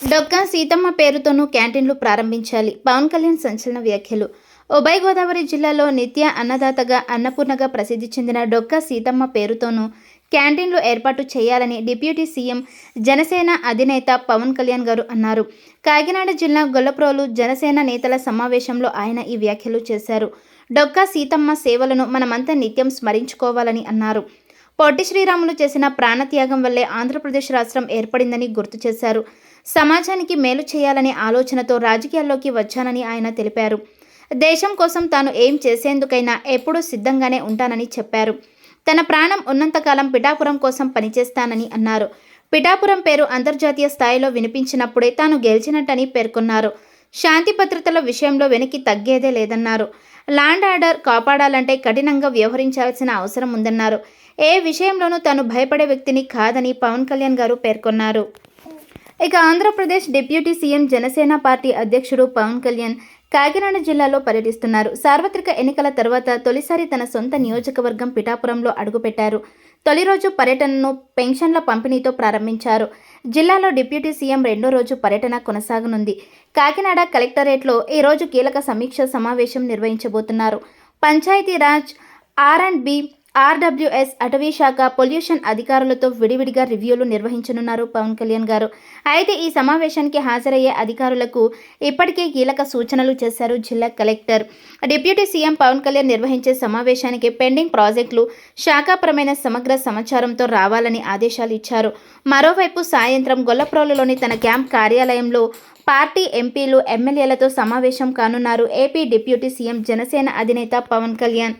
డొక్కా సీతమ్మ పేరుతోనూ క్యాంటీన్లు ప్రారంభించాలి. పవన్ కళ్యాణ్ సంచలన వ్యాఖ్యలు. ఉభయ గోదావరి జిల్లాలో నిత్య అన్నదాతగా అన్నపూర్ణగా ప్రసిద్ధి చెందిన డొక్కా సీతమ్మ పేరుతోనూ క్యాంటీన్లు ఏర్పాటు చేయాలని డిప్యూటీ సీఎం జనసేన అధినేత పవన్ కళ్యాణ్ గారు అన్నారు. కాకినాడ జిల్లా గొల్లప్రోలు జనసేన నేతల సమావేశంలో ఆయన ఈ వ్యాఖ్యలు చేశారు. డొక్కా సీతమ్మ సేవలను మనమంతా నిత్యం స్మరించుకోవాలని అన్నారు. పొట్టి శ్రీరాములు చేసిన ప్రాణత్యాగం వల్లే ఆంధ్రప్రదేశ్ రాష్ట్రం ఏర్పడిందని గుర్తు చేశారు. సమాజానికి మేలు చేయాలనే ఆలోచనతో రాజకీయాల్లోకి వచ్చానని ఆయన తెలిపారు. దేశం కోసం తాను ఏం చేసేందుకైనా ఎప్పుడూ సిద్ధంగానే ఉంటానని చెప్పారు. తన ప్రాణం ఉన్నంతకాలం పిఠాపురం కోసం పనిచేస్తానని అన్నారు. పిఠాపురం పేరు అంతర్జాతీయ స్థాయిలో వినిపించినప్పుడే తాను గెలిచినట్టని పేర్కొన్నారు. శాంతి భద్రతల విషయంలో వెనక్కి తగ్గేదే లేదన్నారు. ల్యాండ్ ఆర్డర్ కాపాడాలంటే కఠినంగా వ్యవహరించాల్సిన అవసరం ఉందన్నారు. ఏ విషయంలోనూ తాను భయపడే వ్యక్తిని కాదని పవన్ కళ్యాణ్ గారు పేర్కొన్నారు. ఇక Andhra Pradesh deputy CM Janasena party అధ్యక్షుడు పవన్ కళ్యాణ్ కాకినాడ జిల్లాలో పర్యటిస్తున్నారు. సార్వత్రిక ఎన్నికల తర్వాత తొలిసారి తన సొంత నియోజకవర్గం పిఠాపురంలో అడుగుపెట్టారు. తొలి రోజు పర్యటనను పెన్షన్ల పంపిణీతో ప్రారంభించారు. జిల్లాలో డిప్యూటీ సీఎం రెండో రోజు పర్యటన కొనసాగనుంది. కాకినాడ కలెక్టరేట్లో ఈ రోజు కీలక సమీక్ష సమావేశం నిర్వహించబోతున్నారు. Panchayati Raj R and B RWS అటవీ శాఖ పొల్యూషన్ అధికారులతో విడివిడిగా రివ్యూలు నిర్వహించనున్నారు పవన్ కళ్యాణ్ గారు. అయితే ఈ సమావేశానికి హాజరయ్యే అధికారులకు ఇప్పటికే కీలక సూచనలు చేశారు జిల్లా collector. Deputy CM Pawan Kalyan నిర్వహించే సమావేశానికి పెండింగ్ ప్రాజెక్టులు శాఖాపరమైన సమగ్ర సమాచారంతో రావాలని ఆదేశాలు ఇచ్చారు. మరోవైపు సాయంత్రం గొల్లప్రోలులోని తన క్యాంప్ కార్యాలయంలో పార్టీ ఎంపీలు ఎమ్మెల్యేలతో సమావేశం కానున్నారు ఏపీ డిప్యూటీ సీఎం జనసేన అధినేత పవన్ కళ్యాణ్.